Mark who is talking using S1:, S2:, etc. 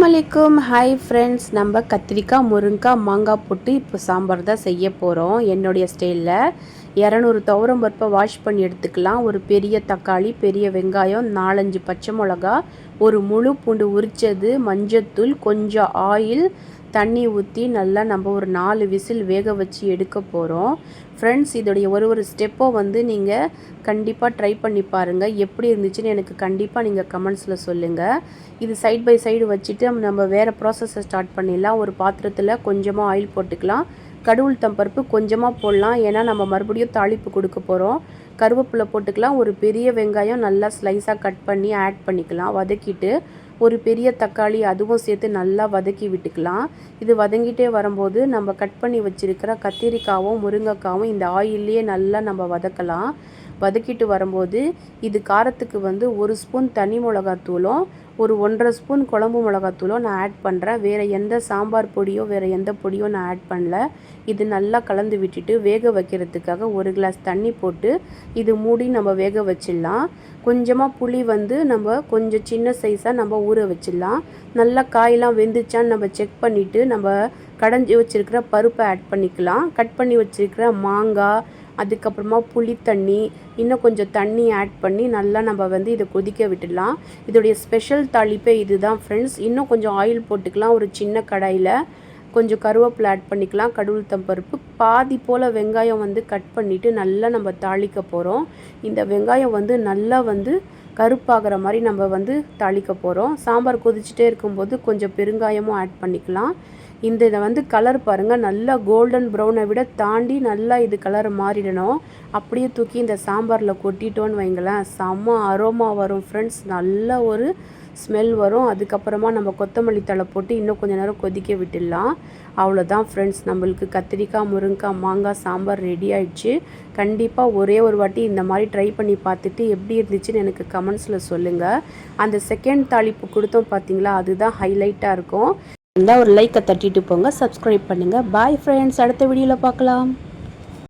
S1: அஸ்ஸலாமு அலைக்கும் hi friends நம்ம கத்திரிக்காய் முருங்கைக்காய் மாங்காய் போட்டு இப்போ சாம்பார் தான் செய்ய போகிறோம் என்னுடைய ஸ்டைலில் இரநூறு துவரம் பருப்பை வாஷ் பண்ணி எடுத்துக்கலாம். ஒரு பெரிய தக்காளி பெரிய வெங்காயம் நாலஞ்சு பச்சை மிளகா ஒரு முழு பூண்டு உரித்தது மஞ்சத்தூள் கொஞ்சம் ஆயில் தண்ணி ஊற்றி நல்லா நம்ம ஒரு நாலு விசில் வேக வச்சு எடுக்க போகிறோம் ஃப்ரெண்ட்ஸ் இதோடைய ஒரு ஒரு ஸ்டெப்போ வந்து நீங்கள் கண்டிப்பாக ட்ரை பண்ணி பாருங்கள் எப்படி இருந்துச்சுன்னு எனக்கு கண்டிப்பாக நீங்கள் கமெண்ட்ஸில் சொல்லுங்கள் இது சைட் பை சைடு வச்சுட்டு நம்ம வேறு ப்ராசஸை ஸ்டார்ட் பண்ணிடலாம். ஒரு பாத்திரத்தில் கொஞ்சமாக ஆயில் போட்டுக்கலாம். கடவுள் தம்பருப்பு கொஞ்சமாக போடலாம். ஏன்னா நம்ம மறுபடியும் தாளிப்பு கொடுக்க போகிறோம் கருவேப்பிலை போட்டுக்கலாம். ஒரு பெரிய வெங்காயம் நல்லா ஸ்லைஸாக கட் பண்ணி ஆட் பண்ணிக்கலாம். வதக்கிட்டு ஒரு பெரிய தக்காளி அதுவும் சேர்த்து நல்லா வதக்கி விட்டுக்கலாம். இது வதங்கிட்டே வரும்போது நம்ம கட் பண்ணி வச்சுருக்கிற கத்திரிக்காவும் முருங்கைக்காவும் இந்த ஆயிலே நல்லா நம்ம வதக்கலாம். வதக்கிட்டு வரும்போது இது காரத்துக்கு வந்து ஒரு ஸ்பூன் தனி மிளகாத்தூளும் ஒரு ஒன்றரை ஸ்பூன் குழம்பு மிளகாத்தூளும் நான் ஆட் பண்ணுறேன் வேறு எந்த சாம்பார் பொடியோ வேறு எந்த பொடியோ நான் ஆட் பண்ணல. இது நல்லா கலந்து விட்டுட்டு வேக வைக்கிறதுக்காக ஒரு கிளாஸ் தண்ணி போட்டு இது மூடி நம்ம வேக வச்சிடலாம். கொஞ்சமாக புளி வந்து நம்ம கொஞ்சம் சின்ன சைஸாக நம்ம ஊற வச்சிடலாம். நல்லா காயெல்லாம் வெந்துச்சான்னு நம்ம செக் பண்ணிவிட்டு நம்ம கடைஞ்சி வச்சுருக்கிற பருப்பை ஆட் பண்ணிக்கலாம். கட் பண்ணி வச்சுருக்கிற மாங்காய் அதுக்கப்புறமா புளி தண்ணி இன்னும் கொஞ்சம் தண்ணி ஆட் பண்ணி நல்லா நம்ம வந்து இதை கொதிக்க விட்டுடலாம். இதோடைய ஸ்பெஷல் தாளிப்பே இது தான் ஃப்ரெண்ட்ஸ் இன்னும் கொஞ்சம் ஆயில் போட்டுக்கலாம். ஒரு சின்ன கடாயில் கொஞ்சம் கருவேப்பிலை ஆட் பண்ணிக்கலாம். கடவுள் தம்பருப்பு பாதி போல் வெங்காயம் வந்து கட் பண்ணிவிட்டு நல்லா நம்ம தாளிக்க போகிறோம் இந்த வெங்காயம் வந்து நல்லா வந்து கருப்பாகிற மாதிரி நம்ம வந்து தாளிக்க போகிறோம் சாம்பார் கொதிச்சுட்டே இருக்கும்போது கொஞ்சம் பெருங்காயமும் ஆட் பண்ணிக்கலாம். இந்த இதை வந்து கலர் பாருங்கள் நல்லா கோல்டன் ப்ரௌனை விட தாண்டி நல்லா இது கலர் மாறிடணும். அப்படியே தூக்கி இந்த சாம்பாரில் கொட்டிட்டோன்னு வைங்களேன். செம்ம அரோமா வரும் ஃப்ரெண்ட்ஸ் நல்ல ஒரு ஸ்மெல் வரும். அதுக்கப்புறமா நம்ம கொத்தமல்லி தழை போட்டு இன்னும் கொஞ்சம் நேரம் கொதிக்க விட்டுடலாம். அவ்வளோதான் ஃப்ரெண்ட்ஸ் நம்மளுக்கு கத்திரிக்காய் முருங்கைக்காய் மாங்காய் சாம்பார் ரெடி ஆயிடுச்சு. கண்டிப்பாக ஒரே ஒரு வாட்டி இந்த மாதிரி ட்ரை பண்ணி பார்த்துட்டு எப்படி இருந்துச்சுன்னு எனக்கு கமெண்ட்ஸில் சொல்லுங்கள் அந்த செகண்ட் தாளிப்பு கொடுத்தோம் பார்த்தீங்களா அதுதான் ஹைலைட்டாக இருக்கும். இருந்தால் ஒரு லைக்கை தட்டிட்டு போங்க. சப்ஸ்கிரைப் பண்ணுங்கள் பாய் ஃப்ரெண்ட்ஸ் அடுத்த வீடியோவில் பார்க்கலாம்.